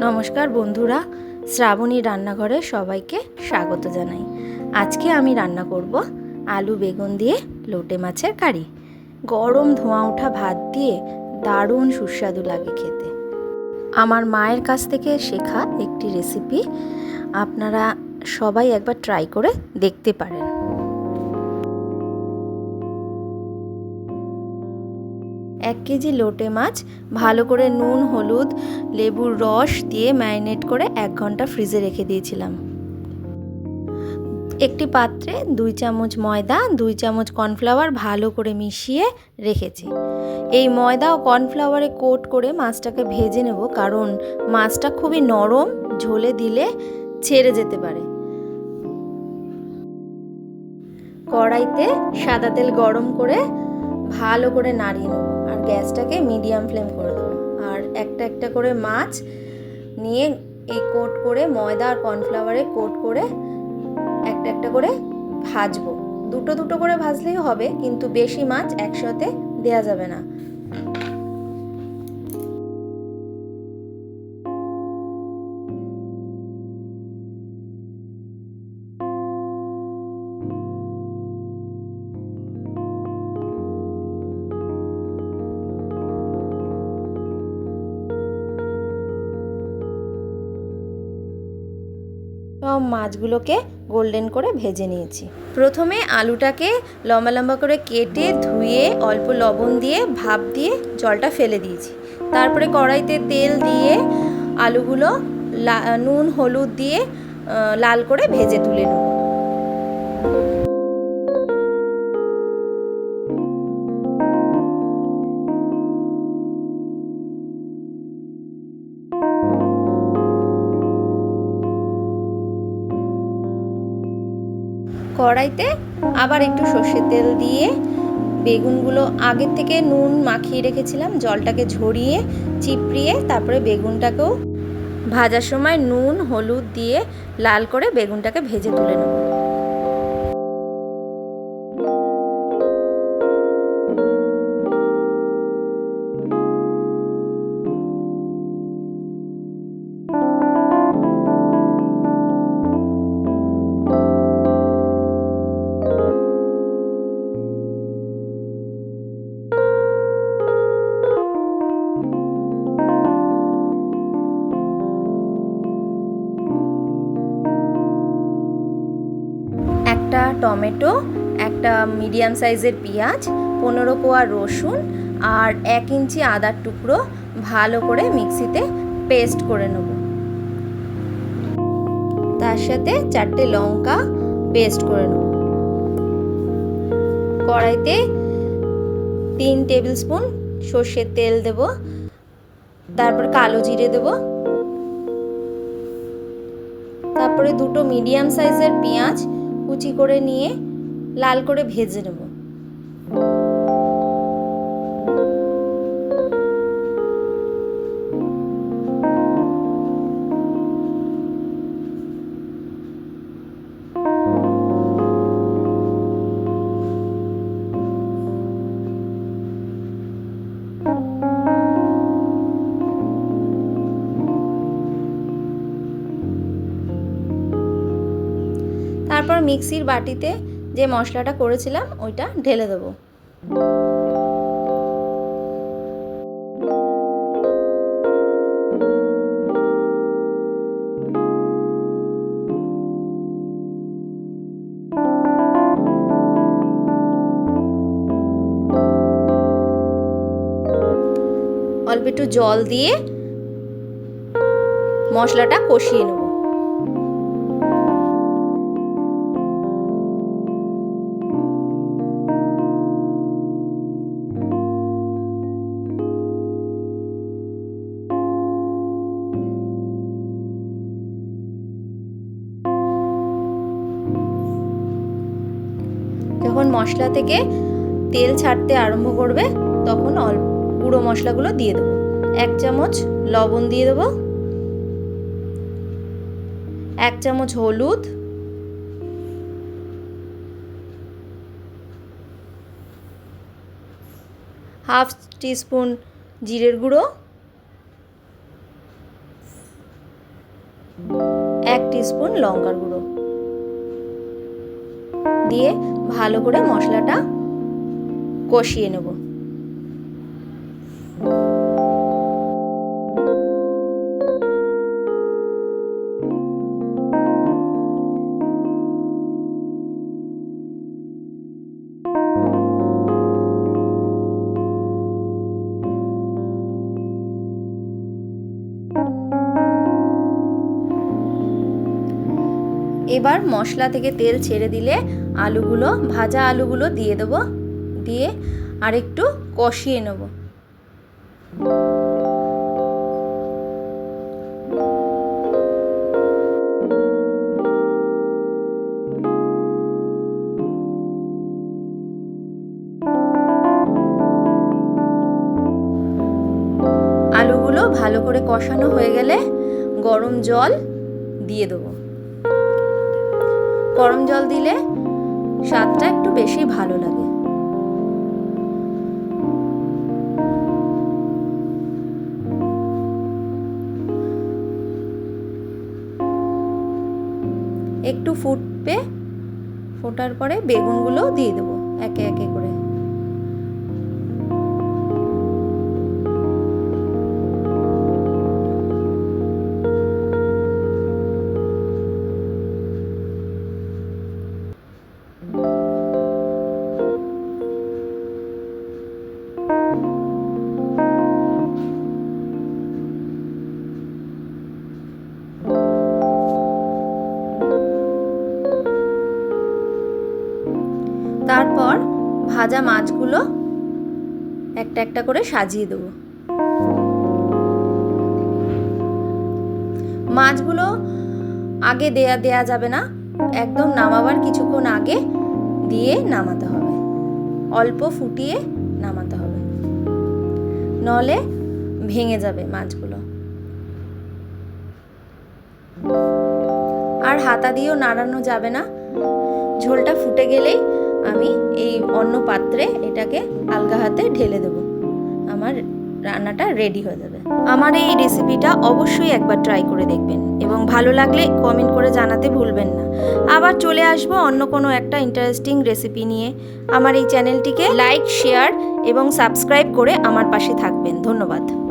নমস্কার বন্ধুরা, শ্রাবণী রান্নাঘরে সবাইকে স্বাগত জানাই। আজকে আমি রান্না করব আলু বেগুন দিয়ে লোটে মাছের কারি। গরম ধোঁয়া ওঠা ভাত দিয়ে দারুণ সুস্বাদু লাগে খেতে। আমার মায়ের কাছ থেকে শেখা একটি রেসিপি আপনারা সবাই একবার ট্রাই করে দেখতে পারেন। এক কেজি লোটে মাছ, ভালো করে নুন, হলুদ, লেবুর রস দিয়ে ম্যারিনেট করে এক ঘণ্টা ফ্রিজে রেখে দিয়েছিলাম। একটি পাত্রে দুই চামচ ময়দা, দুই চামচ কর্নফ্লাওয়ার ভালো করে মিশিয়ে রেখেছি। এই ময়দা ও কর্নফ্লাওয়ারে কোট করে মাছটাকে ভেজে নেব কারণ মাছটা খুবই নরম, ঝোলে দিলে ছেড়ে যেতে পারে। কড়াইতে সাদা তেল গরম করে ভালো করে নাড়িয়ে নেব। গ্যাসটাকে মিডিয়াম ফ্লেম করে দেবো। আর একটা একটা করে মাছ নিয়ে এই কোট করে, ময়দা আর কর্নফ্লাওয়ারে কোট করে একটা একটা করে ভাজবো। দুটো দুটো করে ভাজলেই হবে, কিন্তু বেশি মাছ একসাথে দেয়া যাবে না। সব মাছগুলোকে গোল্ডেন করে ভেজে নিয়েছি। প্রথমে আলুটাকে লম্বা লম্বা করে কেটে ধুয়ে অল্প লবণ দিয়ে, ভাপ দিয়ে জলটা ফেলে দিয়েছি। তারপরে কড়াইতে তেল দিয়ে আলুগুলো নুন, হলুদ দিয়ে লাল করে ভেজে তুলে নেব। কড়াইতে আবার একটু সর্ষের তেল দিয়ে বেগুনগুলো আগের থেকে নুন মাখিয়ে রেখেছিলাম, জলটাকে ঝরিয়ে, চিপড়িয়ে তারপরে বেগুনটাকেও ভাজার সময় নুন, হলুদ দিয়ে লাল করে বেগুনটাকে ভেজে তুলে নেব। টমেটো, একটা মিডিয়াম সাইজের পেঁয়াজ, পনেরো কোয়া রসুন আর এক ইঞ্চি আদার টুকরো ভালো করে মিক্সিতে পেস্ট করে নেব। তার সাথে চারটে লঙ্কা পেস্ট করে নেব। কড়াইতে তিন টেবিল স্পুন সর্ষের তেল দেব, তারপর কালো জিরে দেব, তারপরে দুটো মিডিয়াম সাইজের পেঁয়াজ কুচি করে নিয়ে লাল করে ভেজে নেব। তারপর মিক্সির বাটিতে যে মশলাটা করেছিলাম, ওইটা ঢেলে দেবো। অল্প একটু জল দিয়ে মশলাটা কষিয়ে নেব। যখন মশলা থেকে তেল ছাড়তে আরম্ভ করবে, তখন অল্প গুঁড়ো মশলাগুলো দিয়ে দেবো। এক চামচ লবণ দিয়ে দেবো। এক চামচ হলুদ। হাফ টিস্পুন জিরের গুঁড়ো। এক স্পুন লঙ্কার গুঁড়ো। দিয়ে ভালো করে মশলাটা কষিয়ে নেব। এবার মশলা থেকে তেল ছেড়ে দিলে আলুগুলো, ভাজা আলুগুলো দিয়ে দেবো। দিয়ে আর একটু কষিয়ে নেব। আলুগুলো ভালো করে কষানো হয়ে গেলে গরম জল দিয়ে দেবো। গরম জল দিলে স্বাদটা একটু বেশি ভালো লাগে। একটু ফুটবে, ফোটার পরে বেগুনগুলো দিয়ে দেবো, একে একে করে। ভাজা মাছগুলো একটা একটা করে সাজিয়ে দেবো। মাছগুলো আগে দেয়া দেয়া যাবে না, একদম নামাবার কিছুক্ষণ আগে দিয়ে নামাতে হবে। অল্প ফুটিয়ে নামাতে হবে। নলে ভেঙে যাবে মাছগুলো। আর হাতা দিয়েও নাড়ানো যাবে না। ঝোলটা ফুটে গেলেই আমি এই অন্য পাত্রে এটাকে আলগা হাতে ঢেলে দেবো। আমার রান্নাটা রেডি হয়ে যাবে। আমার এই রেসিপিটা অবশ্যই একবার ট্রাই করে দেখবেন এবং ভালো লাগলে কমেন্ট করে জানাতে ভুলবেন না। আবার চলে আসব অন্য কোনো একটা ইন্টারেস্টিং রেসিপি নিয়ে। আমার এই চ্যানেলটিকে লাইক শেয়ার এবং সাবস্ক্রাইব করে আমার পাশে থাকবেন। ধন্যবাদ।